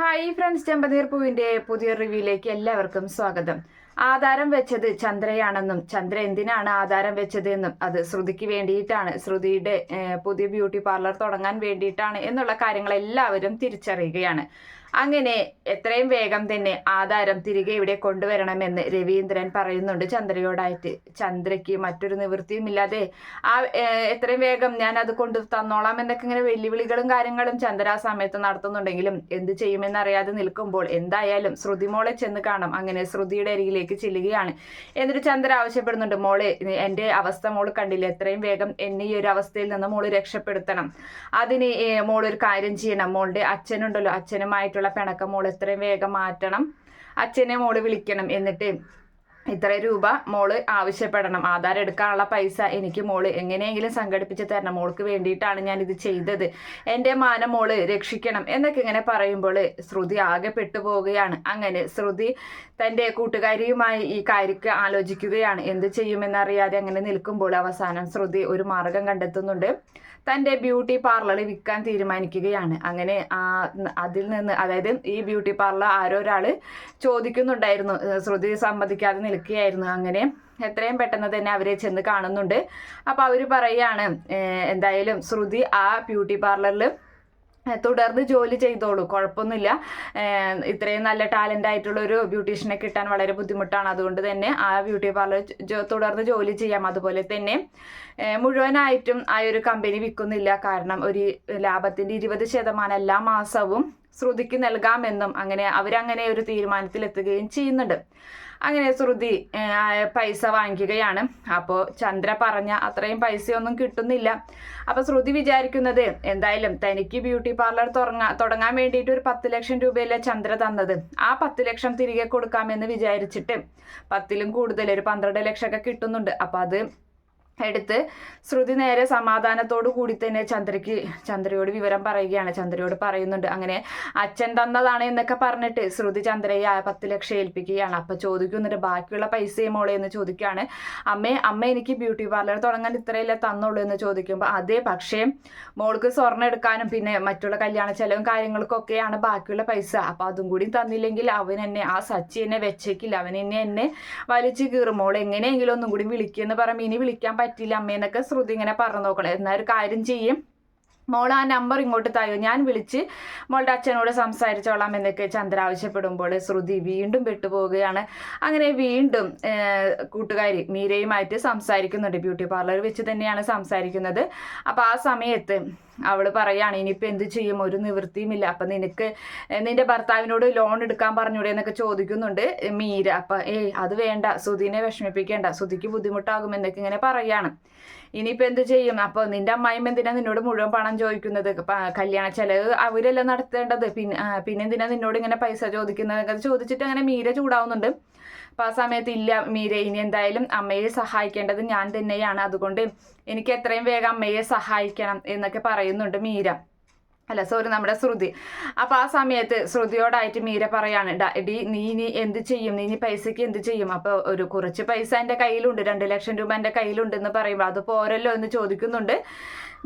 Hi friends ചെമ്പനീർ പൂവിന്റെ പുതിയ റിവ്യൂയിലേക്ക് എല്ലാവർക്കും സ്വാഗതം. ആധാരം വെച്ചത് ചന്ദ്രയാണെന്നും ചന്ദ്ര എന്തിനാണ് ആധാരം വെച്ചത് എന്നും അത് ശ്രുതിക്ക് വേണ്ടിയിട്ടാണ്. ശ്രുതിയുടെ പുതിയ ബ്യൂട്ടി പാർലർ തുടങ്ങാൻ വേണ്ടിയിട്ടാണ് എന്നുള്ള കാര്യങ്ങൾ എല്ലാവരും തിരിച്ചറിയുകയാണ്. അങ്ങനെ എത്രയും വേഗം തന്നെ ആധാരം തിരികെ ഇവിടെ കൊണ്ടുവരണമെന്ന് രവീന്ദ്രൻ പറയുന്നുണ്ട് ചന്ദ്രയോടായിട്ട്. ചന്ദ്രയ്ക്ക് മറ്റൊരു നിവൃത്തിയുമില്ലാതെ ആ എത്രയും വേഗം ഞാൻ അത് കൊണ്ടു തന്നോളാം എന്നൊക്കെ ഇങ്ങനെ വെല്ലുവിളികളും കാര്യങ്ങളും ചന്ദ്ര ആ സമയത്ത് നടത്തുന്നുണ്ടെങ്കിലും എന്ത് ചെയ്യുമെന്നറിയാതെ നിൽക്കുമ്പോൾ എന്തായാലും ശ്രുതി മോളെ ചെന്ന് കാണാം. അങ്ങനെ ശ്രുതിയുടെ അരികിലേക്ക് ചെല്ലുകയാണ്. എന്നിട്ട് ചന്ദ്ര ആവശ്യപ്പെടുന്നുണ്ട് മോളെ എന്റെ അവസ്ഥ മോൾ കണ്ടില്ല? എത്രയും വേഗം എന്നെ ഈ ഒരു അവസ്ഥയിൽ നിന്ന് മോൾ രക്ഷപ്പെടുത്തണം. അതിന് മോളൊരു കാര്യം ചെയ്യണം. മോളുടെ അച്ഛനുണ്ടല്ലോ അച്ഛനുമായിട്ടുള്ള പിണക്കം മോൾ എത്രയും വേഗം മാറ്റണം. അച്ഛനെ മോൾ വിളിക്കണം എന്നിട്ട് ഇത്ര രൂപ മോൾ ആവശ്യപ്പെടണം. ആധാർ എടുക്കാനുള്ള പൈസ എനിക്ക് മോൾ എങ്ങനെയെങ്കിലും സംഘടിപ്പിച്ച് തരണം. മോൾക്ക് വേണ്ടിയിട്ടാണ് ഞാൻ ഇത് ചെയ്തത്. എന്റെ മാന മോൾ രക്ഷിക്കണം എന്നൊക്കെ ഇങ്ങനെ പറയുമ്പോൾ ശ്രുതി ആകെ പെട്ടുപോവുകയാണ്. അങ്ങനെ ശ്രുതി തന്റെ കൂട്ടുകാരിയുമായി ഈ കാര്യക്ക് ആലോചിക്കുകയാണ്. എന്ത് ചെയ്യുമെന്നറിയാതെ അങ്ങനെ നിൽക്കുമ്പോൾ അവസാനം ശ്രുതി ഒരു മാർഗം കണ്ടെത്തുന്നുണ്ട്. തന്റെ ബ്യൂട്ടി പാർലർ വിൽക്കാൻ തീരുമാനിക്കുകയാണ്. അങ്ങനെ ആ അതിൽ നിന്ന് അതായത് ഈ ബ്യൂട്ടി പാർലർ ആരോ ഒരാൾ ചോദിക്കുന്നുണ്ടായിരുന്നു. ശ്രുതി സമ്മതിക്കാതെ നിൽക്കുകയായിരുന്നു അങ്ങനെ. എത്രയും പെട്ടെന്ന് തന്നെ അവരെ ചെന്ന് കാണുന്നുണ്ട്. അപ്പോൾ അവർ പറയുകയാണ് എന്തായാലും ശ്രുതി ആ ബ്യൂട്ടി പാർലറിൽ തുടർന്ന് ജോലി ചെയ്തോളൂ. കുഴപ്പമൊന്നുമില്ല. ഇത്രയും നല്ല ടാലന്റ് ആയിട്ടുള്ള ഒരു ബ്യൂട്ടീഷ്യനെ കിട്ടാൻ വളരെ ബുദ്ധിമുട്ടാണ്. അതുകൊണ്ട് തന്നെ ആ ബ്യൂട്ടി പാർലർ തുടർന്ന് ജോലി ചെയ്യാം. അതുപോലെ തന്നെ മുഴുവനായിട്ടും ആ ഒരു കമ്പനി വിൽക്കുന്നില്ല. കാരണം ഒരു ലാഭത്തിന്റെ ഇരുപത് ശതമാനം എല്ലാ മാസവും ശ്രുതിക്ക് നൽകാമെന്നും അങ്ങനെ അവരങ്ങനെ ഒരു തീരുമാനത്തിലെത്തുകയും ചെയ്യുന്നുണ്ട്. അങ്ങനെ ശ്രുതി പൈസ വാങ്ങിക്കുകയാണ്. അപ്പോൾ ചന്ദ്ര പറഞ്ഞ അത്രയും പൈസയൊന്നും കിട്ടുന്നില്ല. അപ്പോൾ ശ്രുതി വിചാരിക്കുന്നത് എന്തായാലും തനിക്ക് ബ്യൂട്ടി പാർലർ തുടങ്ങാൻ തുടങ്ങാൻ വേണ്ടിയിട്ട് ഒരു പത്ത് ലക്ഷം രൂപയല്ലേ ചന്ദ്ര തന്നത്. ആ പത്ത് ലക്ഷം തിരികെ കൊടുക്കാമെന്ന് വിചാരിച്ചിട്ട് പത്തിലും കൂടുതൽ ഒരു പന്ത്രണ്ട് ലക്ഷമൊക്കെ കിട്ടുന്നുണ്ട്. അപ്പോൾ അത് എടുത്ത് ശ്രുതി നേരെ സമാധാനത്തോടു കൂടി തന്നെ ചന്ദ്രയ്ക്ക് ചന്ദ്രയോട് വിവരം പറയുകയാണ്. ചന്ദ്രയോട് പറയുന്നുണ്ട് അങ്ങനെ അച്ഛൻ തന്നതാണ് എന്നൊക്കെ പറഞ്ഞിട്ട് ശ്രുതി ചന്ദ്രയെ ആ പത്ത് ലക്ഷം ഏൽപ്പിക്കുകയാണ്. അപ്പൊ ചോദിക്കുന്നുണ്ട് ബാക്കിയുള്ള പൈസയും മോളെ? എന്ന് ചോദിക്കുകയാണ്. അമ്മേ അമ്മ എനിക്ക് ബ്യൂട്ടി പാർലർ തുടങ്ങാൻ ഇത്രയല്ലേ തന്നുള്ളൂ? എന്ന് ചോദിക്കുമ്പോൾ അതേ പക്ഷേ മോൾക്ക് സ്വർണം എടുക്കാനും പിന്നെ മറ്റുള്ള കല്യാണ ചെലവും കാര്യങ്ങൾക്കൊക്കെയാണ് ബാക്കിയുള്ള പൈസ. അപ്പൊ അതും കൂടി തന്നില്ലെങ്കിൽ അവൻ എന്നെ ആ സച്ചി എന്നെ വെച്ചേക്കില്ല. അവൻ എന്നെ എന്നെ വലിച്ചു കീറും. മോൾ എങ്ങനെയെങ്കിലും ഒന്നും കൂടി വിളിക്കുമെന്ന് പറയുമ്പോൾ ഇനി വിളിക്കാൻ പറ്റില്ല അമ്മേന്നൊക്കെ ശ്രുതി ഇങ്ങനെ പറഞ്ഞു നോക്കണം. എന്നാൽ ഒരു കാര്യം ചെയ്യും. മോൾ ആ നമ്പർ ഇങ്ങോട്ട് തായോ ഞാൻ വിളിച്ച് മോളുടെ അച്ഛനോട് സംസാരിച്ചോളാം എന്നൊക്കെ ചന്ദ്ര ആവശ്യപ്പെടുമ്പോൾ ശ്രുതി വീണ്ടും പെട്ടുപോവുകയാണ് അങ്ങനെ വീണ്ടും കൂട്ടുകാരി മീരയുമായിട്ട് സംസാരിക്കുന്നുണ്ട്. ബ്യൂട്ടി പാർലർ വെച്ച് തന്നെയാണ് സംസാരിക്കുന്നത്. അപ്പോൾ ആ സമയത്ത് അവൾ പറയാണ് ഇനിയിപ്പോൾ എന്ത് ചെയ്യും? ഒരു നിവൃത്തിയുമില്ല അപ്പം നിനക്ക് നിന്റെ ഭർത്താവിനോട് ലോൺ എടുക്കാൻ പറഞ്ഞൂടെ എന്നൊക്കെ ചോദിക്കുന്നുണ്ട് മീര. അപ്പം ഏയ് അത് വേണ്ട. സുധീനെ വിഷമിപ്പിക്കേണ്ട. ബുദ്ധിമുട്ടാകും എന്നൊക്കെ ഇങ്ങനെ പറയാണ്. ഇനിയിപ്പോൾ എന്ത് ചെയ്യും? അപ്പോൾ നിന്റെ അമ്മായിമ്മ എന്തിനാ നിന്നോട് മുഴുവൻ പണം ചോദിക്കുന്നത്? കല്യാണ ചെലവ് അവരല്ല നടത്തേണ്ടത്? പിന്നെ ആ, പിന്നെ എന്തിനാ നിന്നോട് ഇങ്ങനെ പൈസ ചോദിക്കുന്നത്? ചോദിച്ചിട്ട് അങ്ങനെ മീര ചൂടാവുന്നുണ്ട്. അപ്പോൾ ആ സമയത്ത് ഇല്ല മീര ഇനി എന്തായാലും അമ്മയെ സഹായിക്കേണ്ടത് ഞാൻ തന്നെയാണ്. അതുകൊണ്ട് എനിക്ക് എത്രയും വേഗം അമ്മയെ സഹായിക്കണം എന്നൊക്കെ പറയുന്നുണ്ട് മീര. അല്ല സോറി നമ്മുടെ ശ്രുതി. അപ്പൊ ആ സമയത്ത് ശ്രുതിയോടായിട്ട് മീര പറയാണ് "ഡാ, എടി നീ ഇനി എന്ത് ചെയ്യും? നീ ഇനി പൈസക്ക് എന്ത് ചെയ്യും? അപ്പൊ ഒരു കുറച്ച് പൈസ എന്റെ കയ്യിലുണ്ട് രണ്ട് ലക്ഷം രൂപ എന്റെ കയ്യിലുണ്ട് എന്ന് പറയുമ്പോൾ അത് പോരല്ലോ എന്ന് ചോദിക്കുന്നുണ്ട്.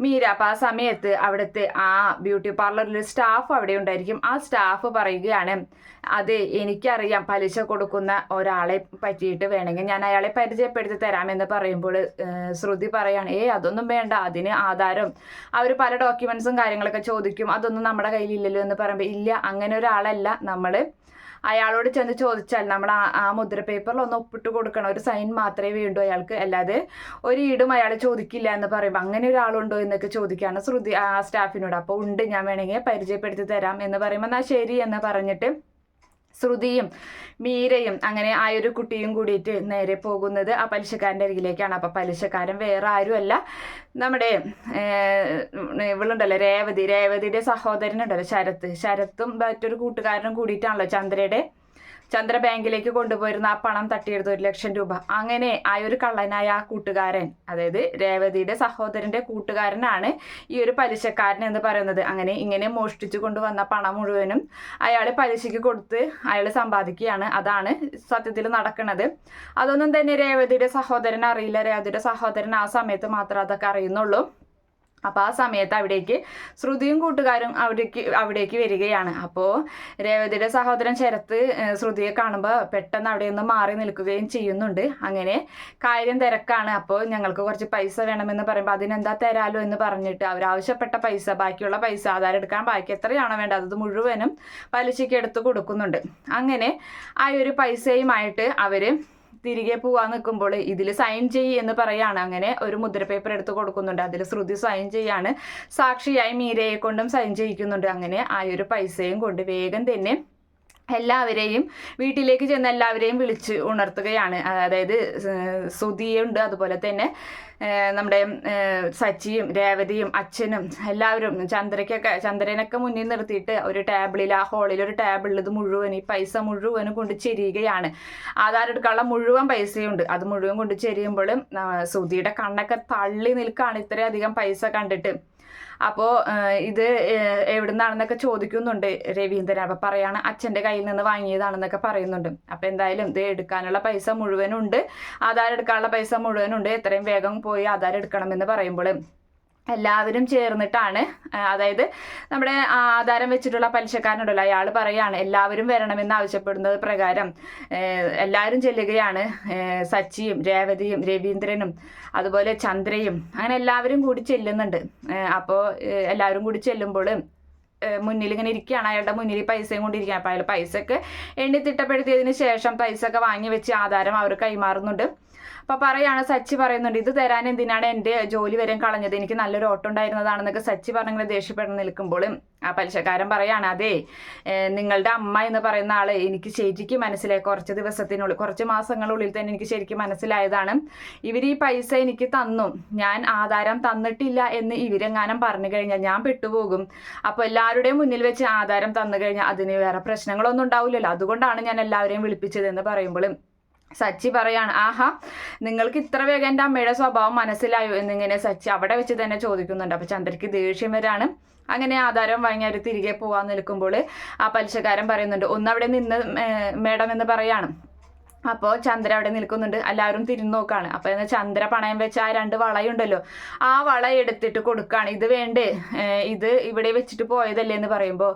മീര അപ്പൊ ആ സമയത്ത് അവിടുത്തെ ആ ബ്യൂട്ടി പാർലറിൽ സ്റ്റാഫ് അവിടെ ഉണ്ടായിരിക്കും. ആ സ്റ്റാഫ് പറയുകയാണ് അതെ എനിക്കറിയാം പലിശ കൊടുക്കുന്ന ഒരാളെ പറ്റിയിട്ട് വേണമെങ്കിൽ ഞാൻ അയാളെ പരിചയപ്പെടുത്തി തരാമെന്ന് പറയുമ്പോൾ ശ്രുതി പറയാണ് ഏ അതൊന്നും വേണ്ട അതിന് ആധാരം. അവർ പല ഡോക്യുമെന്റ്സും കാര്യങ്ങളൊക്കെ ചോദിക്കും അതൊന്നും നമ്മുടെ കയ്യിലില്ലല്ലോ എന്ന് പറയുമ്പോൾ ഇല്ല അങ്ങനെ ഒരാളല്ല. നമ്മൾ അയാളോട് ചെന്ന് ചോദിച്ചാൽ നമ്മൾ ആ ആ മുദ്ര പേപ്പറിൽ ഒന്ന് ഒപ്പിട്ട് കൊടുക്കണം. ഒരു സൈൻ മാത്രമേ വേണ്ടൂ അയാൾക്ക്. അല്ലാതെ ഒരു ഈടും അയാൾ ചോദിക്കില്ല എന്ന് പറയുമ്പോൾ അങ്ങനെ ഒരാളുണ്ടോ എന്നൊക്കെ ചോദിക്കുകയാണ് ശ്രുതി ആ സ്റ്റാഫിനോട് അപ്പോൾ ഉണ്ട് ഞാൻ വേണമെങ്കിൽ പരിചയപ്പെടുത്തി തരാം എന്ന് പറയുമ്പോൾ എന്നാൽ ശരി എന്ന് പറഞ്ഞിട്ട് ശ്രുതിയും മീരയും അങ്ങനെ ആ ഒരു കുട്ടിയും കൂടിയിട്ട് നേരെ പോകുന്നത് ആ പലിശക്കാരന്റെ അരികിലേക്കാണ്. അപ്പം പലിശക്കാരൻ വേറെ ആരുമല്ല. നമ്മുടെ ഇവളുണ്ടല്ലോ രേവതി. രേവതിയുടെ സഹോദരനുണ്ടല്ലോ ശരത്ത്. ശരത്തും മറ്റൊരു കൂട്ടുകാരനും കൂടിയിട്ടാണല്ലോ ചന്ദ്രയുടെ ചന്ദ്ര ബാങ്കിലേക്ക് കൊണ്ടുപോയിരുന്ന ആ പണം തട്ടിയെടുത്ത ഒരു ലക്ഷം രൂപ. അങ്ങനെ ആ ഒരു കള്ളനായ ആ കൂട്ടുകാരൻ അതായത് രേവതിയുടെ സഹോദരന്റെ കൂട്ടുകാരനാണ് ഈ ഒരു പലിശക്കാരൻ എന്ന് പറയുന്നത്. അങ്ങനെ ഇങ്ങനെ മോഷ്ടിച്ചു കൊണ്ടുവന്ന പണം മുഴുവനും അയാൾ പലിശയ്ക്ക് കൊടുത്ത് അയാൾ സമ്പാദിക്കുകയാണ്. അതാണ് സത്യത്തിൽ നടക്കുന്നത്. അതൊന്നും തന്നെ രേവതിയുടെ സഹോദരൻ അറിയില്ല. രേവതിയുടെ സഹോദരൻ ആ സമയത്ത് മാത്രം അതൊക്കെ അറിയുന്നുള്ളൂ. അപ്പോൾ ആ സമയത്ത് അവിടേക്ക് ശ്രുതിയും കൂട്ടുകാരും അവിടേക്ക് അവിടേക്ക് വരികയാണ്. അപ്പോൾ രേവതിയുടെ സഹോദരൻ ശരത്ത് ശ്രുതിയെ കാണുമ്പോൾ പെട്ടെന്ന് അവിടെ നിന്ന് മാറി നിൽക്കുകയും ചെയ്യുന്നുണ്ട്. അങ്ങനെ കാര്യം തിരക്കാണ്. അപ്പോൾ ഞങ്ങൾക്ക് കുറച്ച് പൈസ വേണമെന്ന് പറയുമ്പോൾ അതിനെന്താ തരാലോ എന്ന് പറഞ്ഞിട്ട് അവർ ആവശ്യപ്പെട്ട പൈസ ബാക്കിയുള്ള പൈസ ആധാരം എടുക്കാൻ ബാക്കി എത്രയാണോ വേണ്ടത് അത് മുഴുവനും പലിശയ്ക്ക് എടുത്ത് കൊടുക്കുന്നുണ്ട്. അങ്ങനെ ആ ഒരു പൈസയുമായിട്ട് അവർ തിരികെ പോവാൻ നിൽക്കുമ്പോൾ ഇതിൽ സൈൻ ചെയ്യ് എന്ന് പറയാണ്. അങ്ങനെ ഒരു മുദ്ര പേപ്പർ എടുത്ത് കൊടുക്കുന്നുണ്ട്. അതിൽ ശ്രുതി സൈൻ ചെയ്യാണ്. സാക്ഷിയായി മീരയെ കൊണ്ടും സൈൻ ചെയ്യിക്കുന്നുണ്ട്. അങ്ങനെ ആ ഒരു പൈസയും കൊണ്ട് വേഗം തന്നെ എല്ലാവരെയും വീട്ടിലേക്ക് ചെന്ന് എല്ലാവരെയും വിളിച്ച് ഉണർത്തുകയാണ്. അതായത് സുധിയുണ്ട് അതുപോലെ തന്നെ നമ്മുടെ സച്ചിയും രേവതിയും അച്ഛനും എല്ലാവരും ചന്ദ്രയ്ക്കൊക്കെ ചന്ദ്രനൊക്കെ മുന്നിൽ നിർത്തിയിട്ട് ഒരു ടേബിളിൽ ആ ഹോളിൽ ഒരു ടേബിളിൽ ഇത് മുഴുവൻ ഈ പൈസ മുഴുവനും കൊണ്ട് ചെരിയുകയാണ്. ആധാർ എടുക്കാനുള്ള മുഴുവൻ പൈസയുണ്ട്. അത് മുഴുവൻ കൊണ്ട് ചെരിയുമ്പോഴും സുധിയുടെ കണ്ണൊക്കെ തള്ളി നിൽക്കുകയാണ് ഇത്രയധികം പൈസ കണ്ടിട്ട്. അപ്പോൾ ഇത് എവിടുന്നാണെന്നൊക്കെ ചോദിക്കുന്നുണ്ട് രവീന്ദ്രൻ. അപ്പം പറയാണ് അച്ഛന്റെ കയ്യിൽ നിന്ന് വാങ്ങിയതാണെന്നൊക്കെ പറയുന്നുണ്ട്. അപ്പോൾ എന്തായാലും ഇത് എടുക്കാനുള്ള പൈസ മുഴുവനുണ്ട്. ആധാർ എടുക്കാനുള്ള പൈസ മുഴുവനുണ്ട്. എത്രയും വേഗം പോയി ആധാരം എടുക്കണമെന്ന് പറയുമ്പോൾ എല്ലാവരും ചേർന്നിട്ടാണ് അതായത് നമ്മുടെ ആധാരം വെച്ചിട്ടുള്ള പലിശക്കാരനോടുള്ള അയാൾ പറയാണ് എല്ലാവരും വരണമെന്ന് ആവശ്യപ്പെടുന്നത് പ്രകാരം എല്ലാവരും ചെല്ലുകയാണ് സച്ചിയും രേവതിയും രവീന്ദ്രനും അതുപോലെ ചന്ദ്രയും അങ്ങനെ എല്ലാവരും കൂടി ചെല്ലുന്നുണ്ട്. അപ്പോൾ എല്ലാവരും കൂടി ചെല്ലുമ്പോൾ മുന്നിൽ ഇങ്ങനെ ഇരിക്കുകയാണ് അയാളുടെ മുന്നിൽ പൈസയും കൊണ്ടിരിക്കുകയാണ്. അപ്പോൾ അയാൾ പൈസയ്ക്ക് എണ്ണി തിട്ടപ്പെടുത്തിയതിന് ശേഷം പൈസ ഒക്കെ വാങ്ങി വെച്ച് ആധാരം അവർ കൈമാറുന്നുണ്ട്. അപ്പൊ പറയാണ് സച്ചി പറയുന്നുണ്ട് ഇത് തരാൻ എന്തിനാണ് എന്റെ ജോലി വരെ കളഞ്ഞത്? എനിക്ക് നല്ലൊരു ഓട്ടം ഉണ്ടായിരുന്നതാണെന്നൊക്കെ സച്ചി പറഞ്ഞിങ്ങനെ ദേഷ്യപ്പെട്ട് നിൽക്കുമ്പോൾ ആ പലിശക്കാരൻ പറയാണ് അതെ നിങ്ങളുടെ അമ്മ എന്ന് പറയുന്ന ആൾ എനിക്ക് ശരിക്കും മനസ്സിലായി. കുറച്ച് ദിവസത്തിനുള്ളിൽ കുറച്ച് മാസങ്ങളുള്ളിൽ തന്നെ എനിക്ക് ശരിക്കും മനസ്സിലായതാണ്. ഇവർ ഈ പൈസ എനിക്ക് തന്നു. ഞാൻ ആധാരം തന്നിട്ടില്ല എന്ന് ഇവരെങ്ങാനും പറഞ്ഞു കഴിഞ്ഞാൽ ഞാൻ പെട്ടുപോകും. അപ്പോൾ എല്ലാവരുടെയും മുന്നിൽ വെച്ച് ആധാരം തന്നു കഴിഞ്ഞാൽ അതിന് വേറെ പ്രശ്നങ്ങളൊന്നും ഉണ്ടാവില്ലല്ലോ. അതുകൊണ്ടാണ് ഞാൻ എല്ലാവരെയും വിളിപ്പിച്ചത് എന്ന് പറയുമ്പോൾ സച്ചി പറയാണ് ആഹാ നിങ്ങൾക്ക് ഇത്ര വേഗം എന്റെ അമ്മയുടെ സ്വഭാവം മനസ്സിലായോ? എന്നിങ്ങനെ സച്ചി അവിടെ വെച്ച് തന്നെ ചോദിക്കുന്നുണ്ട്. അപ്പോൾ ചന്ദ്രയ്ക്ക് ദേഷ്യം വരാണ്. അങ്ങനെ ആധാരം വാങ്ങി അവർ തിരികെ പോകാൻ നിൽക്കുമ്പോൾ ആ പലിശക്കാരൻ പറയുന്നുണ്ട് ഒന്ന് അവിടെ നിന്ന് മേഡം എന്ന് പറയാണ്. അപ്പോൾ ചന്ദ്ര അവിടെ നിൽക്കുന്നുണ്ട്. എല്ലാവരും തിരിഞ്ഞു നോക്കാണ്. അപ്പോൾ എന്നാൽ ചന്ദ്ര പണയം വെച്ച ആ രണ്ട് വളയുണ്ടല്ലോ. ആ വള എടുത്തിട്ട് കൊടുക്കുകയാണ് ഇത് വേണ്ടേ? ഇത് ഇവിടെ വെച്ചിട്ട് പോയതല്ലേ എന്ന് പറയുമ്പോൾ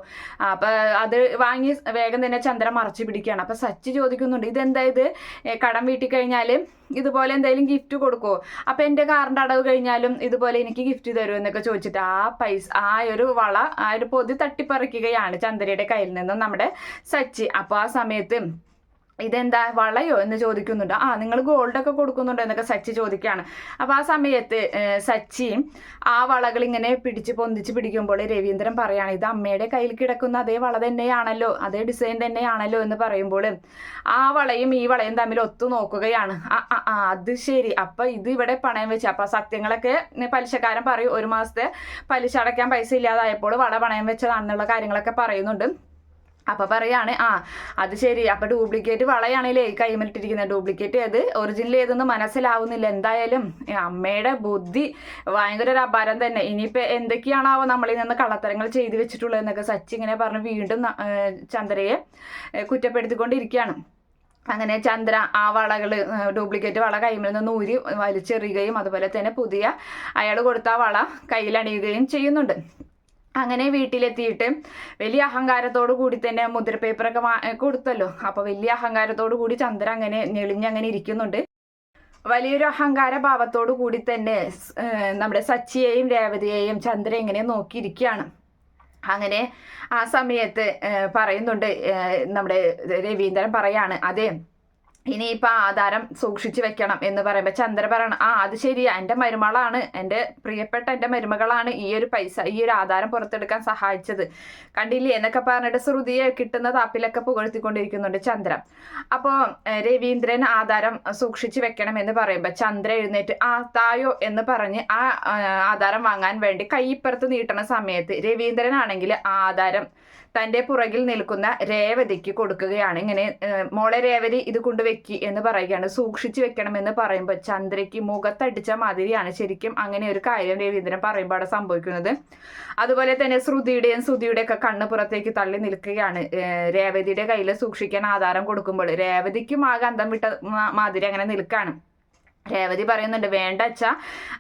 അപ്പോൾ അത് വാങ്ങി വേഗം തന്നെ ചന്ദ്ര മറച്ചു പിടിക്കുകയാണ്. അപ്പോൾ സച്ചി ചോദിക്കുന്നുണ്ട് ഇതെന്താ ഇത്? കടം വീട്ടി കഴിഞ്ഞാൽ ഇതുപോലെ എന്തായാലും ഗിഫ്റ്റ് കൊടുക്കുമോ അപ്പം എന്റെ കാറിന്റെ അടവ് കഴിഞ്ഞാലും ഇതുപോലെ എനിക്ക് ഗിഫ്റ്റ് തരുമോ എന്നൊക്കെ ചോദിച്ചിട്ട് ആ പൈസ ആ ഒരു വള ആ ഒരു പൊതി തട്ടിപ്പറിക്കുകയാണ് ചന്ദ്രയുടെ കയ്യിൽ നിന്നും നമ്മുടെ സച്ചി. അപ്പോൾ ആ സമയത്ത് ഇതെന്താ? വളയോ? എന്ന് ചോദിക്കുന്നുണ്ട്. ആ നിങ്ങൾ ഗോൾഡൊക്കെ കൊടുക്കുന്നുണ്ടോ? എന്നൊക്കെ സച്ചി ചോദിക്കുകയാണ്. അപ്പോൾ ആ സമയത്ത് സച്ചിയും ആ വളകൾ ഇങ്ങനെ പിടിച്ച് പൊന്തിച്ച് പിടിക്കുമ്പോൾ രവീന്ദ്രൻ പറയാണ് ഇത് അമ്മയുടെ കയ്യിൽ കിടക്കുന്ന അതേ വള തന്നെയാണല്ലോ അതേ ഡിസൈൻ തന്നെയാണല്ലോ എന്ന് പറയുമ്പോൾ ആ വളയും ഈ വളയും തമ്മിൽ ഒത്തു നോക്കുകയാണ്. ആ ആ അത് ശരി. അപ്പം ഇത് ഇവിടെ പണയം വെച്ച് അപ്പം സത്യങ്ങളൊക്കെ പലിശക്കാരൻ പറയും. ഒരു മാസത്തെ പലിശ അടയ്ക്കാൻ പൈസ ഇല്ലാതായപ്പോൾ വള പണയം വെച്ചതാണെന്നുള്ള കാര്യങ്ങളൊക്കെ പറയുന്നുണ്ട്. അപ്പൊ പറയാണ് ആ അത് ശരി. അപ്പൊ ഡ്യൂപ്ലിക്കേറ്റ് വളയാണല്ലേ കൈമലിട്ടിരിക്കുന്നത് ഡ്യൂപ്ലിക്കേറ്റ് ഏത്? ഒറിജിനൽ ഏതെന്ന് മനസ്സിലാവുന്നില്ല. എന്തായാലും അമ്മയുടെ ബുദ്ധി ഭയങ്കര ഒരു അപാരം തന്നെ. ഇനിയിപ്പോ എന്തൊക്കെയാണാവോ നമ്മളിൽ നിന്ന് കള്ളത്തരങ്ങൾ ചെയ്തു വെച്ചിട്ടുള്ളതെന്നൊക്കെ സച്ചി ഇങ്ങനെ പറഞ്ഞ് വീണ്ടും ചന്ദ്രയെ കുറ്റപ്പെടുത്തിക്കൊണ്ടിരിക്കുകയാണ്. അങ്ങനെ ചന്ദ്ര ആ വളകൾ ഡ്യൂപ്ലിക്കേറ്റ് വള കൈമിൽ നിന്ന് ഊരി വലിച്ചെറിയുകയും അതുപോലെ തന്നെ പുതിയ അയാൾ കൊടുത്ത വള കയ്യിലണിയുകയും ചെയ്യുന്നുണ്ട്. അങ്ങനെ വീട്ടിലെത്തിയിട്ട് വലിയ അഹങ്കാരത്തോടു കൂടി തന്നെ മുദ്ര പേപ്പറൊക്കെ കൊടുത്തല്ലോ. അപ്പോൾ വലിയ അഹങ്കാരത്തോടു കൂടി ചന്ദ്രൻ അങ്ങനെ ഞെളിഞ്ഞങ്ങനെ ഇരിക്കുന്നുണ്ട്. വലിയൊരു അഹങ്കാര ഭാവത്തോടു കൂടി തന്നെ നമ്മുടെ സച്ചിയെയും രേവതിയെയും ചന്ദ്ര ഇങ്ങനെ നോക്കിയിരിക്കുകയാണ്. അങ്ങനെ ആ സമയത്ത് പറയുന്നുണ്ട് നമ്മുടെ രവീന്ദ്രൻ പറയാണ് അതെ ഇനിയിപ്പോൾ ആധാരം സൂക്ഷിച്ചു വെക്കണം എന്ന് പറയുമ്പോൾ ചന്ദ്ര പറയണം ആ അത് ശരിയാ എന്റെ മരുമകളാണ് എന്റെ പ്രിയപ്പെട്ട എന്റെ മരുമകളാണ് ഈ ഒരു പൈസ ഈ ഒരു ആധാരം പുറത്തെടുക്കാൻ സഹായിച്ചത്. കണ്ടില്ലേ? എന്നൊക്കെ പറഞ്ഞിട്ട് ശ്രുതിയെ കിട്ടുന്ന താപ്പിലൊക്കെ പുകഴ്ത്തിക്കൊണ്ടിരിക്കുന്നുണ്ട് ചന്ദ്രൻ അപ്പോൾ രവീന്ദ്രൻ ആധാരം സൂക്ഷിച്ചു വെക്കണം എന്ന് പറയുമ്പോൾ ചന്ദ്ര എഴുന്നേറ്റ് ആ തായോ എന്ന് പറഞ്ഞ് ആ ആധാരം വാങ്ങാൻ വേണ്ടി കൈപ്പുറത്ത് നീട്ടണ സമയത്ത് രവീന്ദ്രനാണെങ്കിൽ ആധാരം തന്റെ പുറകിൽ നിൽക്കുന്ന രേവതിക്ക് കൊടുക്കുകയാണ്. ഇങ്ങനെ മോളെ രേവതി ഇത് കൊണ്ട് വെക്കി എന്ന് പറയുകയാണ്. സൂക്ഷിച്ചു വെക്കണം എന്ന് പറയുമ്പോൾ ചന്ദ്രയ്ക്ക് മുഖത്തടിച്ച മാതിരിയാണ് ശരിക്കും അങ്ങനെ ഒരു കാര്യം രവീന്ദ്രൻ പറയുമ്പോൾ അവിടെ സംഭവിക്കുന്നത്. അതുപോലെ തന്നെ ശ്രുതിയുടെയും ശ്രുതിയുടെ ഒക്കെ കണ്ണ് പുറത്തേക്ക് തള്ളി നിൽക്കുകയാണ്. രേവതിയുടെ കയ്യിൽ സൂക്ഷിക്കാൻ ആധാരം കൊടുക്കുമ്പോൾ രേവതിക്കും ആ ഗന്ധം വിട്ട മാതിരി അങ്ങനെ നിൽക്കുകയാണ് രേവതി പറയുന്നുണ്ട് വേണ്ട അച്ഛാ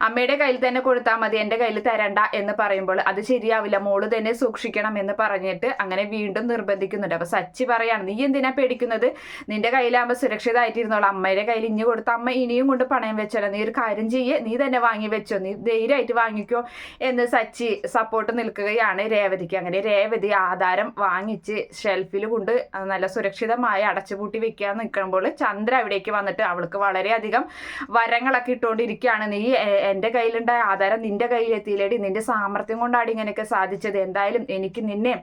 അമ്മയുടെ കയ്യിൽ തന്നെ കൊടുത്താൽ മതി എന്റെ കയ്യിൽ തരണ്ട എന്ന് പറയുമ്പോൾ അത് ശരിയാവില്ല മോൾ തന്നെ സൂക്ഷിക്കണം എന്ന് പറഞ്ഞിട്ട് അങ്ങനെ വീണ്ടും നിർബന്ധിക്കുന്നുണ്ട്. അപ്പൊ സച്ചി പറയാണ് നീ എന്തിനാ പേടിക്കുന്നത്? നിന്റെ കയ്യിലാകുമ്പോൾ സുരക്ഷിതമായിട്ടിരുന്നോളൂ. അമ്മയുടെ കയ്യിൽ ഇഞ്ഞു കൊടുത്ത അമ്മ ഇനിയും കൊണ്ട് പണയം വെച്ചോ നീ ഒരു കാര്യം ചെയ്യേ നീ തന്നെ വാങ്ങി വെച്ചോ നീ ധൈര്യമായിട്ട് വാങ്ങിക്കോ എന്ന് സച്ചി സപ്പോർട്ട് നിൽക്കുകയാണ് രേവതിക്ക്. അങ്ങനെ രേവതി ആധാരം വാങ്ങിച്ച് ഷെൽഫിൽ കൊണ്ട് നല്ല സുരക്ഷിതമായി അടച്ചുപൂട്ടി വെക്കാൻ നിൽക്കുമ്പോൾ ചന്ദ്ര അവിടേക്ക് വന്നിട്ട് അവൾക്ക് വളരെയധികം വരങ്ങളൊക്കെ ഇട്ടുകൊണ്ടിരിക്കുകയാണ് നീ എന്റെ കയ്യിലുണ്ടായ ആധാരം നിന്റെ കയ്യിൽ എത്തിയില്ലേടി നിന്റെ സാമർത്ഥ്യം കൊണ്ടാണ് ഇങ്ങനെയൊക്കെ സാധിച്ചത്. എന്തായാലും എനിക്ക് നിന്നെ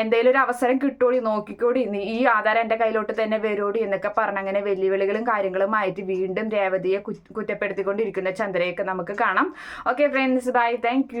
എന്തെങ്കിലും ഒരു അവസരം കിട്ടോടി നോക്കിക്കോടി. നീ ഈ ആധാരം എന്റെ കയ്യിലോട്ട് തന്നെ വരോടി എന്നൊക്കെ പറഞ്ഞ് അങ്ങനെ വെല്ലുവിളികളും കാര്യങ്ങളുമായിട്ട് വീണ്ടും രേവതിയെ കുറ്റ- കുറ്റപ്പെടുത്തിക്കൊണ്ടിരിക്കുന്ന ചന്ദ്രയൊക്കെ നമുക്ക് കാണാം. Okay friends bye thank